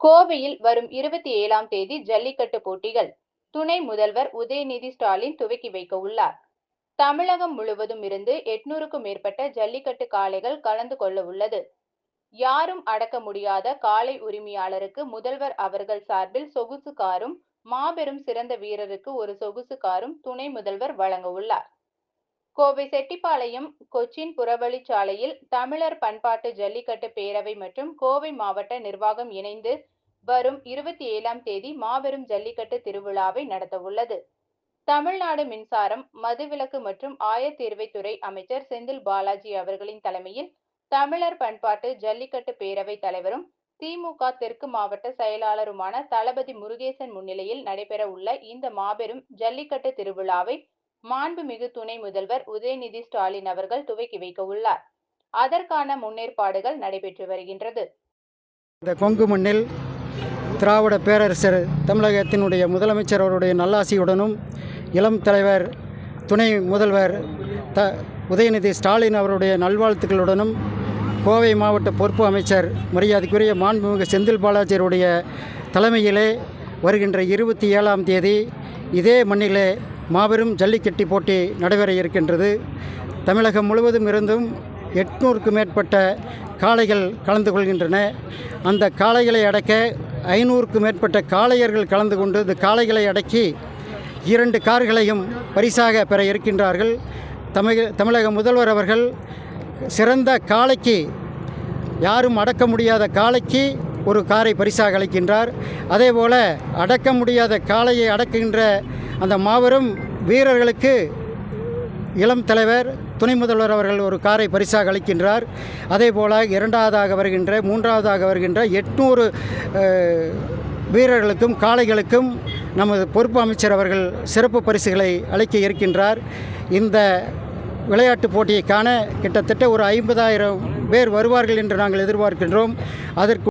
கோவையில் வரும் இருபத்தி ஏழாம் தேதி ஜல்லிக்கட்டு போட்டிகள். துணை முதல்வர் உதயநிதி ஸ்டாலின் துவக்கி வைக்க உள்ளார். தமிழகம் முழுவதும் இருந்து எட்நூறுக்கும் மேற்பட்ட ஜல்லிக்கட்டு காளைகள் கலந்து கொள்ள உள்ளது. யாரும் அடக்க முடியாத காளை உரிமையாளருக்கு முதல்வர் அவர்கள் சார்பில் சொகுசு காரும் மாபெரும் சிறந்த வீரருக்கு ஒரு சொகுசு காரும் துணை முதல்வர் வழங்க உள்ளார். கோவை செட்டிப்பாளையம் கொச்சின் புறவழிச்சாலையில் தமிழர் பண்பாட்டு ஜல்லிக்கட்டு பேரவை மற்றும் கோவை மாவட்ட நிர்வாகம் இணைந்து வரும் இருபத்தி ஏழாம் தேதி மாபெரும் ஜல்லிக்கட்டு திருவிழாவை நடத்தவுள்ளது. தமிழ்நாடு மின்சாரம் மதுவிலக்கு மற்றும் ஆயத்தீர்வைத்துறை அமைச்சர் செந்தில் பாலாஜி அவர்களின் தலைமையில் தமிழர் பண்பாட்டு ஜல்லிக்கட்டு பேரவை தலைவரும் திமுக தெற்கு மாவட்ட செயலாளருமான தளபதி முருகேசன் முன்னிலையில் நடைபெற உள்ள இந்த மாபெரும் ஜல்லிக்கட்டு திருவிழாவை மாண்புமிகு துணை முதல்வர் உதயநிதி ஸ்டாலின் அவர்கள் துவக்கி வைக்க உள்ளார். அதற்கான முன்னேற்பாடுகள் நடைபெற்று வருகின்றது. இந்த கொங்கு மண்ணில் திராவிட பேரரசர் தமிழகத்தினுடைய முதலமைச்சர் அவருடைய நல்லாசியுடனும் இளம் தலைவர் துணை முதல்வர் த உதயநிதி ஸ்டாலின் அவருடைய நல்வாழ்த்துக்களுடனும் கோவை மாவட்ட பொறுப்பு அமைச்சர் மரியாதைக்குரிய மாண்புமிகு செந்தில் பாலாஜியருடைய தலைமையிலே வருகின்ற இருபத்தி ஏழாம் தேதி இதே மண்ணிலே மாபெரும் ஜல்லிக்கட்டு போட்டி நடைபெற இருக்கின்றது. தமிழகம் முழுவதும் இருந்தும் எட்நூறுக்கும் மேற்பட்ட காளைகள் கலந்து கொள்கின்றன. அந்த காளைகளை அடக்க ஐநூறுக்கும் மேற்பட்ட காளையர்கள் கலந்து கொண்டு இந்த காளைகளை அடக்கி இரண்டு கார்களையும் பரிசாக பெற இருக்கின்றார்கள். தமிழக தமிழக முதல்வர் அவர்கள் சிறந்த காளைக்கு யாரும் அடக்க முடியாத காளைக்கு ஒரு காரை பரிசாக அளிக்கின்றார். அதே போல் அடக்க முடியாத காளையை அடக்குகின்ற அந்த மாபெரும் வீரர்களுக்கு இளம் தலைவர் துணை முதல்வர் அவர்கள் ஒரு காரை பரிசாக அளிக்கின்றார். அதே போல் இரண்டாவதாக வருகின்ற மூன்றாவதாக வருகின்ற எட்நூறு வீரர்களுக்கும் காளைகளுக்கும் நமது பொறுப்பு அமைச்சர் அவர்கள் சிறப்பு பரிசுகளை அளிக்க இருக்கின்றார். இந்த விளையாட்டுப் போட்டியை காண கிட்டத்தட்ட ஒரு ஐம்பதாயிரம் பேர் வருவார்கள் என்று நாங்கள் எதிர்பார்க்கின்றோம். அதற்கு